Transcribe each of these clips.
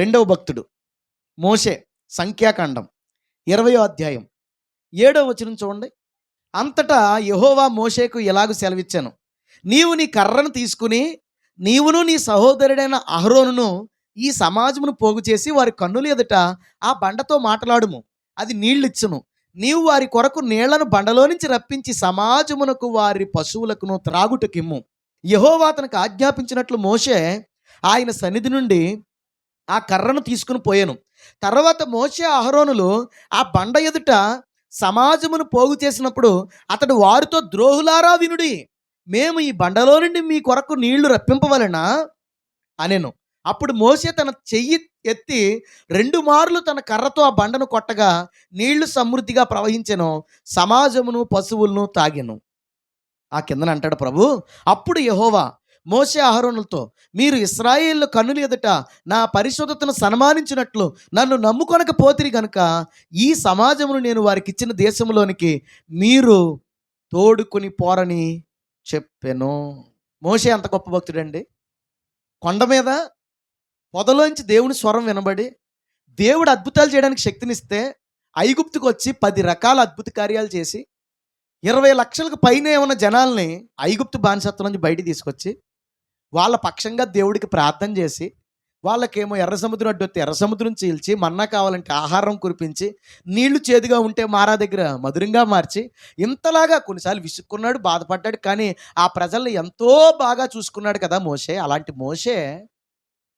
రెండవ భక్తుడు మోషే సంఖ్యాకాండం ఇరవయో అధ్యాయం ఏడవ వచనం చూడండి. అంతటా యహోవా మోషేకు ఎలాగూ సెలవిచ్చాను. నీవు నీ కర్రను తీసుకుని నీవును నీ సహోదరుడైన అహరోనును ఈ సమాజమును పోగు చేసి వారి కన్నుల ఎదుట ఆ బండతో మాట్లాడుము. అది నీళ్ళిచ్చును. నీవు వారి కొరకు నీళ్ళను బండలో నుంచి రప్పించి సమాజమునకు వారి పశువులకును త్రాగుటకిమ్ము. యహోవా అతనికి ఆజ్ఞాపించినట్లు మోషే ఆయన సన్నిధి నుండి ఆ కర్రను తీసుకుని పోయాను. తర్వాత మోసే అహరోనులు ఆ బండ ఎదుట సమాజమును పోగు చేసినప్పుడు అతడు వారితో ద్రోహులారా వినుడి మేము ఈ బండలో నుండి మీ కొరకు నీళ్ళు రప్పింపవలెనా? అనెను. అప్పుడు మోసే తన చెయ్యి ఎత్తి రెండు మార్లు తన కర్రతో ఆ బండను కొట్టగా నీళ్ళు సమృద్ధిగా ప్రవహించెను సమాజమును పశువులను తాగెను. ఆ కిందన అంటాడు ప్రభు అప్పుడు యహోవా మోసే ఆహరణలతో మీరు ఇస్రాయేళ్ళు కన్నులు ఎదుట నా పరిశుద్ధతను సన్మానించినట్లు నన్ను నమ్ముకొనకపోతిరి గనుక ఈ సమాజమును నేను వారికి ఇచ్చిన దేశంలోనికి మీరు తోడుకొని పోరని చెప్పాను. మోసే అంత గొప్ప భక్తుడండి. కొండ మీద పొదలోంచి దేవుని స్వరం వినబడి దేవుడు అద్భుతాలు చేయడానికి శక్తినిస్తే ఐగుప్తుకు వచ్చి పది రకాల అద్భుత కార్యాలు చేసి ఇరవై లక్షలకు పైన ఉన్న జనాల్ని ఐగుప్తు బానిసత్వం నుంచి బయట తీసుకొచ్చి వాళ్ళ పక్షంగా దేవుడికి ప్రార్థన చేసి వాళ్ళకేమో ఎర్ర సముద్రం అడ్డొత్తి ఎర్ర సముద్రం చీల్చి మన్నా కావాలంటే ఆహారం కురిపించి నీళ్ళు చేదుగా ఉంటే మారా దగ్గర మధురంగా మార్చి ఇంతలాగా కొన్నిసార్లు విసుక్కున్నాడు బాధపడ్డాడు. కానీ ఆ ప్రజల్ని ఎంతో బాగా చూసుకున్నాడు కదా మోషే. అలాంటి మోషే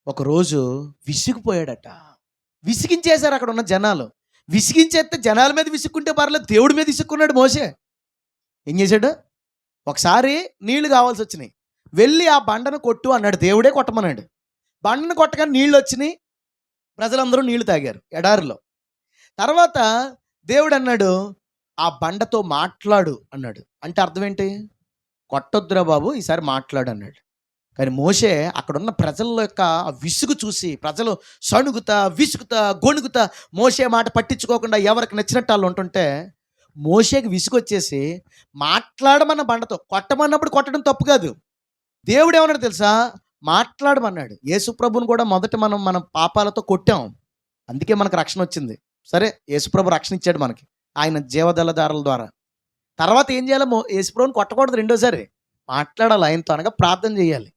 ఒకరోజు విసిగిపోయాడట. విసిగించేశారు అక్కడ ఉన్న జనాలు. విసిగించేస్తే జనాల మీద విసుక్కుంటే పర్లేదు దేవుడి మీద విసుక్కున్నాడు మోసే ఏం చేశాడు? ఒకసారి నీళ్ళు కావాల్సి వచ్చినాయి. వెళ్ళి ఆ బండను కొట్టు అన్నాడు. దేవుడే కొట్టమన్నాడు. బండను కొట్టగానే నీళ్ళు వచ్చినాయి. ప్రజలందరూ నీళ్ళు తాగారు ఎడారిలో. తర్వాత దేవుడు అన్నాడు ఆ బండతో మాట్లాడు అన్నాడు. అంటే అర్థం ఏంటి? కొట్టొద్దురా బాబు ఈసారి మాట్లాడు అన్నాడు. కానీ మోసే అక్కడున్న ప్రజల యొక్క ఆ విసుగు చూసి ప్రజలు సణుగుతా విసుగుతా గొణుగుతా మోసే మాట పట్టించుకోకుండా ఎవరికి నచ్చినట్టు వాళ్ళు ఉంటుంటే మోసేకి విసుగు వచ్చేసి మాట్లాడమన్న బండతో కొట్టమన్నప్పుడు కొట్టడం తప్పు కాదు. దేవుడు ఏమన్నాడు తెలుసా? మాట్లాడమన్నాడు. యేసుప్రభుని కూడా మొదట మనం మన పాపాలతో కొట్టాం. అందుకే మనకు రక్షణ వచ్చింది. సరే యేసుప్రభు రక్షణ ఇచ్చాడు మనకి ఆయన జీవదళదారుల ద్వారా. తర్వాత ఏం చేయాలో? యేసుప్రభుని కొట్టకూడదు రెండోసారి. మాట్లాడాలి ఆయనతో అనగా ప్రార్థన చేయాలి.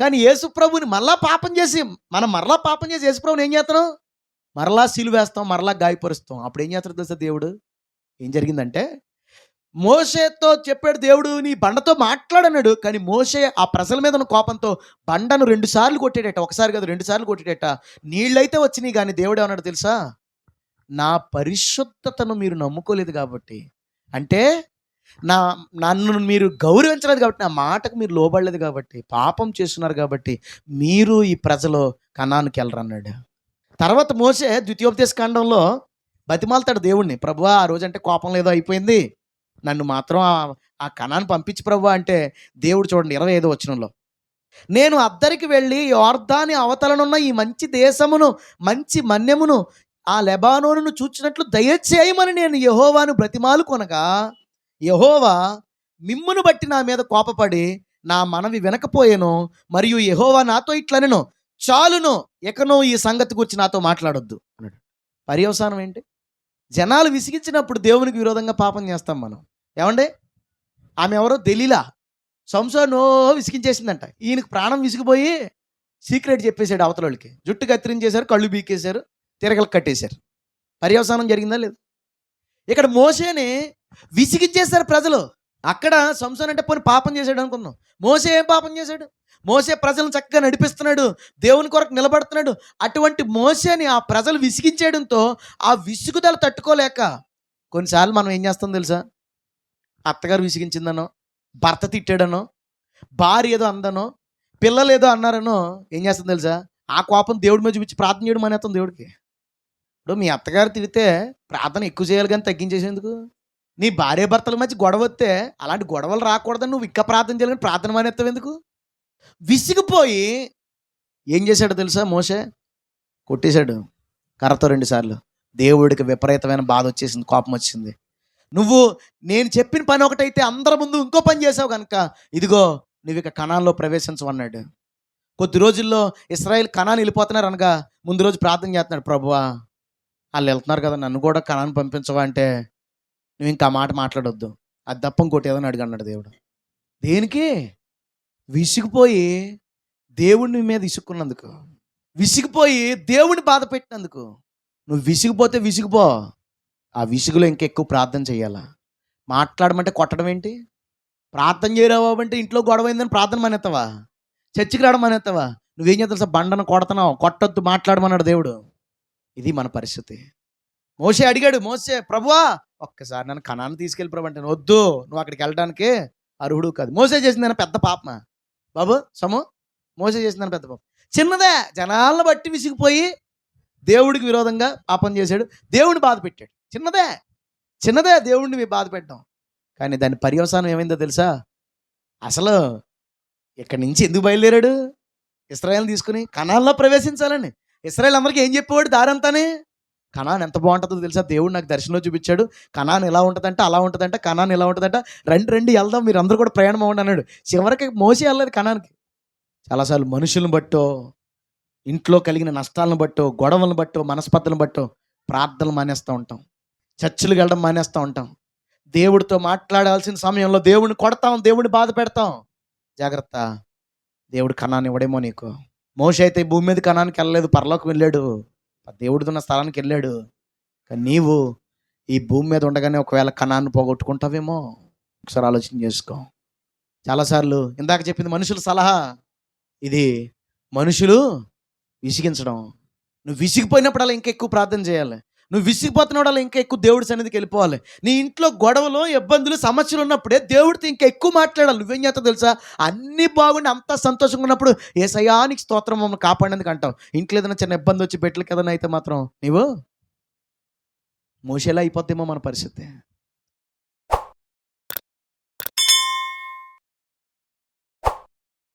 కానీ యేసుప్రభుని మరలా పాపం చేసి మనం మరలా పాపం చేసి యేసుప్రభుని ఏం చేస్తున్నాం? మరలా సిలువేస్తాం మరలా గాయపరుస్తాం. అప్పుడు ఏం చేస్తాడు తెలుసా దేవుడు? ఏం జరిగిందంటే మోసేతో చెప్పాడు దేవుడు నీ బండతో మాట్లాడన్నాడు కానీ మోసే ఆ ప్రజల మీద ఉన్న కోపంతో బండను రెండు సార్లు కొట్టేటట ఒకసారి కాదు రెండు సార్లు కొట్టేటట నీళ్ళైతే వచ్చినాయి కానీ దేవుడు ఏమన్నాడు తెలుసా? నా పరిశుద్ధతను మీరు నమ్ముకోలేదు కాబట్టి. అంటే నా నన్ను మీరు గౌరవించలేదు కాబట్టి నా మాటకు మీరు లోబడలేదు కాబట్టి పాపం చేస్తున్నారు కాబట్టి మీరు ఈ ప్రజలు కణానికి వెళ్ళరన్నాడు. తర్వాత మోసే ద్వితీయోపదేశ కాండంలో బతిమాలతాడు దేవుణ్ణి. ప్రభు ఆ రోజంటే కోపం లేదో అయిపోయింది. నన్ను మాత్రం ఆ- ఆ కణాన్ని పంపించి ప్రభు అంటే దేవుడు చూడండి ఇరవై ఐదు వచనంలో. నేను అద్దరికి వెళ్ళి యోర్ధాని అవతలనున్న ఈ మంచి దేశమును మంచి మన్యమును ఆ లెబానోను చూచినట్లు దయచేయమని నేను యహోవాను బ్రతిమాలు కొనగా యహోవా మిమ్మును బట్టి నా మీద కోపపడి నా మనవి వినకపోయేను మరియు యహోవా నాతో ఇట్లనెను చాలును ఎకనో ఈ సంగతి గురించి నాతో మాట్లాడొద్దు అన్నాడు. పర్యవసానం ఏంటి? జనాలు విసిగించినప్పుడు దేవునికి విరోధంగా పాపం చేస్తాం మనం. ఏమండి? ఆమె ఎవరో దెలీలా సంసారనో విసిగించేసిందంట. ఈయనకు ప్రాణం విసిగిపోయి సీక్రెట్ చెప్పేశాడు అవతల వాళ్ళకి జుట్టు కత్తిరించేశారు కళ్ళు బీకేశారు తిరగలు కట్టేశారు. పర్యవసానం జరిగిందా లేదు? ఇక్కడ మోసేని విసిగించేశారు ప్రజలు. అక్కడ సంసారం అంటే పోనీ పాపం చేశాడు అనుకున్నాం మోసే ఏం పాపం చేశాడు? మోసే ప్రజలను చక్కగా నడిపిస్తున్నాడు దేవుని కొరకు నిలబడుతున్నాడు. అటువంటి మోసేని ఆ ప్రజలు విసిగించేయడంతో ఆ విసుగుదల తట్టుకోలేక కొన్నిసార్లు మనం ఏం చేస్తాం తెలుసా? అత్తగారు విసిగించిందనో భర్త తిట్టాడనో భార్య ఏదో అందనో పిల్లలు ఏదో అన్నారనో ఏం చేస్తుంది తెలుసా? ఆ కోపం దేవుడి మీద చూపించి ప్రార్థన చేయడం మానేస్తాం దేవుడికి. ఇప్పుడు మీ అత్తగారు తిడితే ప్రార్థన ఎక్కువ చేయాలి కానీ తగ్గించేసేందుకు? నీ భార్య భర్తల మధ్య గొడవ వస్తే అలాంటి గొడవలు రాకూడదని నువ్వు ఇంకా ప్రార్థన చేయాలని ప్రార్థన మానేస్తావు ఎందుకు? విసిగిపోయి ఏం చేశాడో తెలుసా మోసే కొట్టేశాడు కర్రతో రెండుసార్లు దేవుడికి విపరీతమైన బాధ వచ్చేసింది కోపం వచ్చింది. నువ్వు నేను చెప్పిన పని ఒకటైతే అందరి ముందు ఇంకో పని చేసావు కనుక ఇదిగో నువ్వు ఇక కణాల్లో ప్రవేశించమన్నాడు కొద్ది రోజుల్లో ఇస్రాయల్ కణాన్ని వెళ్ళిపోతున్నారు అనగా ముందు రోజు ప్రార్థన చేస్తున్నాడు ప్రభువా వాళ్ళు వెళ్తున్నారు కదా నన్ను కూడా కణాన్ని పంపించవా అంటే నువ్వు ఇంకా ఆ మాట మాట్లాడొద్దు. అది తప్ప ఇంకోటి ఏదో అడిగి అన్నాడు దేవుడు. దేనికి? విసిగిపోయి దేవుడిని మీద ఇసుక్కున్నందుకు. విసిగిపోయి దేవుడిని బాధ పెట్టినందుకు. నువ్వు విసిగిపోతే విసిగిపో. ఆ విసుగులో ఇంకెక్కువ ప్రార్థన చేయాలా? మాట్లాడమంటే కొట్టడం ఏంటి? ప్రార్థన చేయరావు అంటే ఇంట్లో గొడవ అయిందని ప్రార్థన మానేస్తావా చర్చికి రావడం మానేస్తావా నువ్వేం చేస్తావు? సార్ బండను కొడుతున్నావు. కొట్టొద్దు మాట్లాడమన్నాడు దేవుడు. ఇది మన పరిస్థితి. మోసే అడిగాడు మోసే ప్రభువా! ఒక్కసారి నన్ను కణాన్ని తీసుకెళ్ళి ప్రభు అంటే వద్దు నువ్వు అక్కడికి వెళ్ళడానికి అర్హుడు కాదు. మోసే చేసిందని పెద్ద పాపమా? బాబు సము మోసే చేసిందని పెద్ద పాపం. చిన్నదే జనాలను బట్టి విసిగిపోయి దేవుడికి విరోధంగా పాపం చేశాడు. దేవుడిని బాధ పెట్టాడు చిన్నదే. చిన్నదే దేవుడిని బాధ పెట్టడం. కానీ దాని పర్యవసానం ఏమైందో తెలుసా? అసలు ఇక్కడి నుంచి ఎందుకు బయలుదేరాడు? ఇస్రాయల్ తీసుకుని కణాల్లో ప్రవేశించాలని. ఇస్రాయల్ అందరికీ ఏం చెప్పేవాడు దారంతానే? కణాన్ ఎంత బాగుంటుందో తెలుసా? దేవుడు నాకు దర్శనంలో చూపించాడు. కణాన్ ఎలా ఉంటుందంటే అలా ఉంటుందంట కణాన్ ఎలా ఉంటుందంట. రెండు రెండు వెళ్దాం మీరు అందరూ కూడా ప్రయాణం అవ్వండి అన్నాడు. చివరికి మోసి వెళ్ళలేదు కణానికి చాలాసార్లు మనుషులను బట్టో ఇంట్లో కలిగిన నష్టాలను బట్టో గొడవలను బట్టో మనస్పర్ధలను బట్టో ప్రార్థనలు మానేస్తూ ఉంటాం. చర్చిలకు వెళ్ళడం మానేస్తూ ఉంటాం. దేవుడితో మాట్లాడాల్సిన సమయంలో దేవుడిని కొడతాం దేవుడిని బాధ పెడతాం. జాగ్రత్త. దేవుడు కణాన్ని ఇవ్వడేమో నీకు. మోష అయితే భూమి మీద కణానికి వెళ్ళలేదు పరలోకి వెళ్ళాడు. దేవుడితో ఉన్న స్థలానికి వెళ్ళాడు. కానీ నీవు ఈ భూమి మీద ఉండగానే ఒకవేళ కణాన్ని పోగొట్టుకుంటావేమో? ఒకసారి ఆలోచన చేసుకో. చాలాసార్లు ఇందాక చెప్పింది మనుషుల సలహా. ఇది మనుషులు విసిగించడం. నువ్వు విసిగిపోయినప్పుడల్లా ఇంకా ఎక్కువ ప్రార్థన చేయాలి. నువ్వు విసిగిపోతున్నప్పుడల్లా ఇంకా ఎక్కువ దేవుడి సన్నిధికి వెళ్ళిపోవాలి. నీ ఇంట్లో గొడవలు ఇబ్బందులు సమస్యలు ఉన్నప్పుడే దేవుడితో ఇంకా ఎక్కువ మాట్లాడాలి. నువ్వేం చేస్తావు తెలుసా? అన్నీ బాగుండి అంతా సంతోషంగా ఉన్నప్పుడు ఏ సయానికి స్తోత్రం మమ్మల్ని కాపాడేందుకు అంటావు. ఇంట్లో ఏదైనా చిన్న ఇబ్బంది వచ్చి బిడ్డలకి ఏదైనా అయితే మాత్రం నీవు మోసేలా అయిపోద్దేమో మన పరిస్థితి.